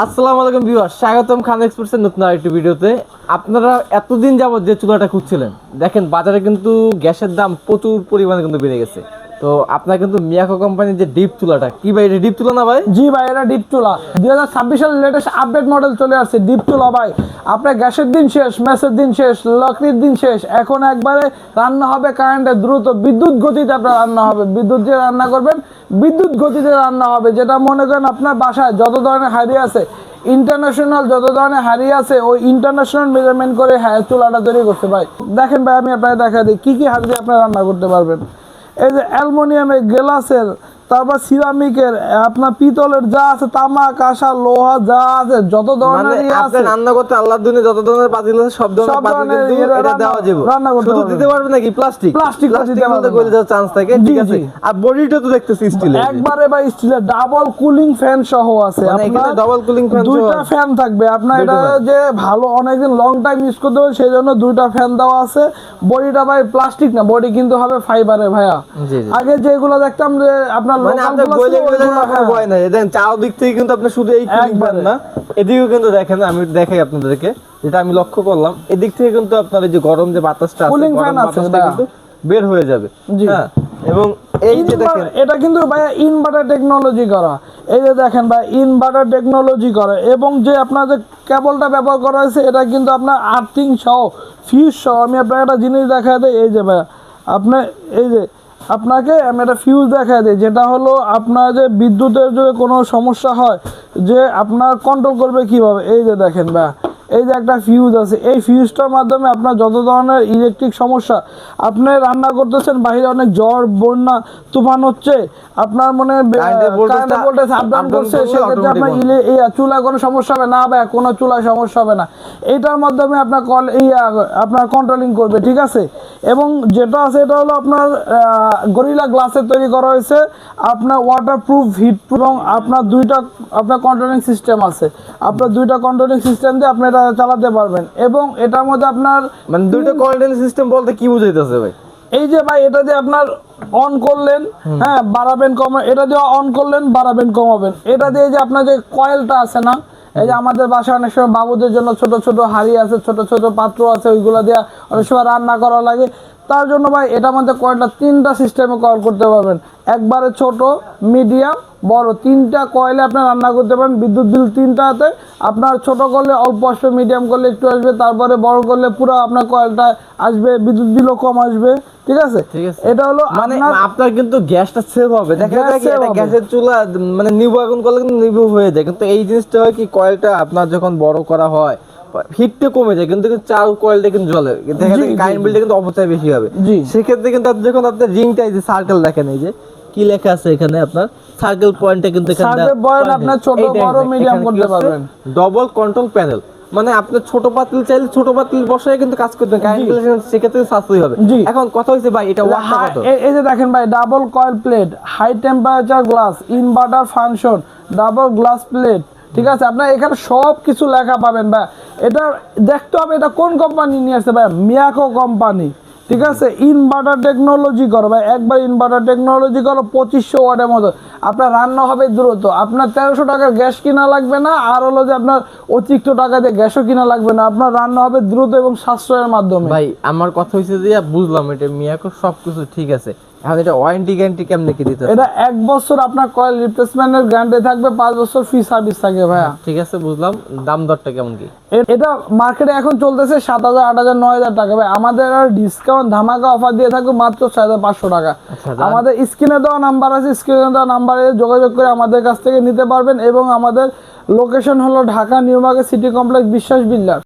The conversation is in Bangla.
আসসালামু আলাইকুম ভিউয়ার স্বাগতম খান এক্সপ্রেসের নতুন আরেকটি ভিডিওতে। আপনারা এতদিন যাবত যে চুলাটা খুঁজছিলেন, দেখেন বাজারে কিন্তু গ্যাসের দাম প্রচুর পরিমাণে কিন্তু বেড়ে গেছে। তো আপনার কিন্তু মিয়াকো কোম্পানির যে ডিপ চুলাটা কি ভাই এটা ডিপ তুলা না ভাই? জি ভাই, এটা ডিপ চুলা দুই হাজার ছাব্বিশ সালের লেটেস্ট আপডেট মডেল চলে আসছে, ডিপ চুলা ভাই। আপনার গ্যাসের দিন শেষ, মেসের দিন শেষ, লকড়ির দিন শেষ। এখন একবারে রান্না হবে কারেন্টে দ্রুত বিদ্যুৎ গতিতে আপনার রান্না হবে। বিদ্যুৎ দিয়ে রান্না করবেন, বিদ্যুৎ গতিতে রান্না হবে। যেটা মনে করেন আপনার বাসায় যত ধরনের হাড়ি আছে ইন্টারন্যাশনাল যত ধরনের হাড়ি আছে, ওই ইন্টারন্যাশনাল মেজারমেন্ট করে হ্যাঁ চুলাটা তৈরি করতে ভাই। দেখেন ভাই, আমি আপনাকে দেখা দিই, কী কী হাড়ি দিয়ে আপনার রান্না করতে পারবেন? এই যে অ্যালমোনিয়ামের গ্লাসের তারপর সিরামিকের আপনার পিতলের যা আছে তামা কাঁসা লোহা যা আছে যত মানে ধরনের ইয়ে আছে রান্না করতে আল্লাহর দুনিয়া যত ধরনের পাতিল আছে সব ধরনের পাতিল কিন্তু এটা দেওয়া যাবে। রান্না করতে শুধু দিতে পারবে নাকি? প্লাস্টিক মধ্যে পারবেন গলে যাওয়ার চান্স থাকে ঠিক আছে? আর বডিটা তো দেখতেছি স্টিলের একবারে ভাই স্টিলের ডাবল কুলিং ফ্যান সহ আছে। মানে আপনার cooling fan সহ দুইটা ফ্যান থাকবে। আপনার এটা যে ভালো অনেকদিন লং টাইম ইউজ করতে হবে সেই জন্য দুইটা ফ্যান দেওয়া আছে। বডিটা ভাই প্লাস্টিক না বডি কিন্তু হবে ফাইবারের ভাইয়া। আগে যেগুলো দেখতাম যে আপনার মানে আপনারগুলো গলে গলে আপনার হ্যাঁ। ভয় নাই। দেখেন চাও দিক থেকে কিন্তু আপনি শুধু এই না। এদিকেও কিন্তু দেখেন আমি দেখাই আপনাদেরকে। যেটা আমি লক্ষ্য করলাম এদিক থেকে কিন্তু আপনার এই যে গরম যে বাতাসটা আছে গরম বাতাসটা কিন্তু বের হয়ে যাবে। হ্যাঁ এবং এই যে দেখেন এটা কিন্তু ভাই ইনভার্টার টেকনোলজি করা। এই যে দেখেন ভাই ইনভার্টার টেকনোলজি করা। এবং যে আপনার যে কেবলটা ব্যবহার করা হয়েছে এটা কিন্তু আপনার আর্থিং সহ ফিউজ সহ। আমি আপনাকে একটা জিনিস দেখা দেয় এই যে ভাই আপনার এই যে আপনাকে আমি একটা ফিউজ দেখা দিই, যেটা হলো আপনার যে বিদ্যুতের যদি কোনো সমস্যা হয়, যে আপনার কন্ট্রোল করবে কীভাবে? এই যে দেখেন, ভাই। এই যে একটা ফিউজ আছে এই ফিউজটার মাধ্যমে আপনার যত ধরনের ইলেকট্রিক সমস্যা আপনি রান্না করতেছেন বাইরে অনেক ঝড় বন্যা তুফান হচ্ছে আপনার মনে ভোল্টেজ করছে সেক্ষেত্রে আপনার এই চুলায় কোনো সমস্যা হবে না ভাই কোনো চুলায় সমস্যা হবে না। এইটার মাধ্যমে আপনার কল এই আপনার কন্ট্রোলিং করবে ঠিক আছে? এবং যেটা আছে এটা হলো আপনার গরিলা গ্লাসের তৈরি করা হয়েছে আপনার ওয়াটার প্রুফ হিট এবং আপনার দুইটা আপনার কন্ট্রোলিং সিস্টেম আছে। আপনার দুইটা কন্ট্রোলিং সিস্টেম দিয়ে আপনি এটা চালাতে পারবেন। এবং এটার মধ্যে আপনার মানে দুইটা কোয়ারেন্টাইন সিস্টেম বলতে কি বুঝাইতেছে ভাই? এই যে ভাই এটা দিয়ে আপনার অন করলেন হ্যাঁ বাড়াবেন কমা এটা দিয়ে অন করলেন বাড়াবেন কমাবেন। এটা দিয়ে যে আপনার যে কয়েলটা আছে না এই যে আমাদের বাসায় অনেক সময় বাবুদের জন্য ছোট ছোট হাড়ি আছে ছোট ছোট পাত্র আছে ওইগুলো দিয়ে অনেক সময় রান্না করা লাগে। তার জন্য ভাই এটার মধ্যে কয়েলটা তিনটা সিস্টেমে কয়েল করতে পারবেন। একবারে ছোট মিডিয়াম বড়। তিনটা কয়েলে আপনার রান্না করতে পারেন। বিদ্যুৎ বিল তিনটাতে আপনার ছোট করলে অল্প আসবে মিডিয়াম করলে একটু আসবে। তারপরে বড় করলে পুরো আপনার কয়েলটা আসবে বিদ্যুৎ বিলও কম আসবে। ঠিক আছে? এটা হলো মানে আপনার কিন্তু গ্যাসটা সেভ হবে। দেখা গ্যাস যায় এটা গ্যাসের চুলা মানে নিবু আগুন করলে কিন্তু নিবু হয়ে যায়। কিন্তু এই জিনিসটা হয় কি কয়েলটা আপনার যখন বড় করা হয় হিটটা কমে যায় কিন্তু চাল কয়েলটা কিন্তু জ্বলে। দেখা যায় কারেন্ট বিলটা কিন্তু অপচয় বেশি হবে। সেক্ষেত্রে কিন্তু আপনি যখন আপনার রিংটা এই যে সার্কেল দেখেন এই যে কি লেখা আছে এখানে আপনার? সার্কেল পয়েন্টটা কিন্তু আপনার ছোট, বড়, medium করতে পারবেন। ডবল কন্ট্রোল প্যানেল মানে আপনি ছোট পাতিল চাইলে ছোট পাতিল বসায় কিন্তু কাজ করতে কারেন্ট বিল সেক্ষেত্রে সাশ্রয় হবে। এখন কথা হচ্ছে ভাই এটা এই যে দেখেন ভাই double coil plate high temperature glass inverter function double glass plate ঠিক আছে? আপনার এখানে সব কিছু লেখা পাবেন ভাই। এটা দেখতে হবে এটা কোন কোম্পানি নিয়ে আসছে ভাই? মিয়াকো কোম্পানি ঠিক আছে? ইনভার্টার টেকনোলজি করো ভাই। একবার ইনভার্টার টেকনোলজি করো, পঁচিশশো ওয়াটের মতো। আপনার রান্না হবে দ্রুত। আপনার তেরোশো টাকার গ্যাস কিনা লাগবে না, আর হলো যে আপনার অতিরিক্ত টাকা দিয়ে গ্যাসও কিনা লাগবে না। আপনার রান্না হবে দ্রুত এবং সাশ্রয়ের মাধ্যমে। ভাই, আমার কথা হয়েছে যে, বুঝলাম এটা মিয়াকো সবকিছু ঠিক আছে। এখন এটা ওয়ারেন্টি গ্যারান্টি কেমনে কি দিতে এটা এক বছর আপনার কয়েল রিপ্লেসমেন্টের গ্যারান্টি থাকবে পাঁচ বছর ফ্রি সার্ভিস থাকবে ভাইয়া। ঠিক আছে বুঝলাম। দাম দরটা কেমন কি? এটা মার্কেটে এখন চলতেছে সাত হাজার আট হাজার নয় হাজার টাকা। ভাই আমাদের আর ডিসকাউন্ট ধামাকা অফার দিয়ে থাকবে মাত্র ছয় হাজার পাঁচশো টাকা। আচ্ছা, আমাদের স্ক্রিনে দেওয়া নাম্বার আছে স্ক্রিনে দেওয়া নাম্বারে যোগাযোগ করে আমাদের কাছ থেকে নিতে পারবেন এবং আমাদের লোকেশন হলো Dhaka new market city complex Biswas builder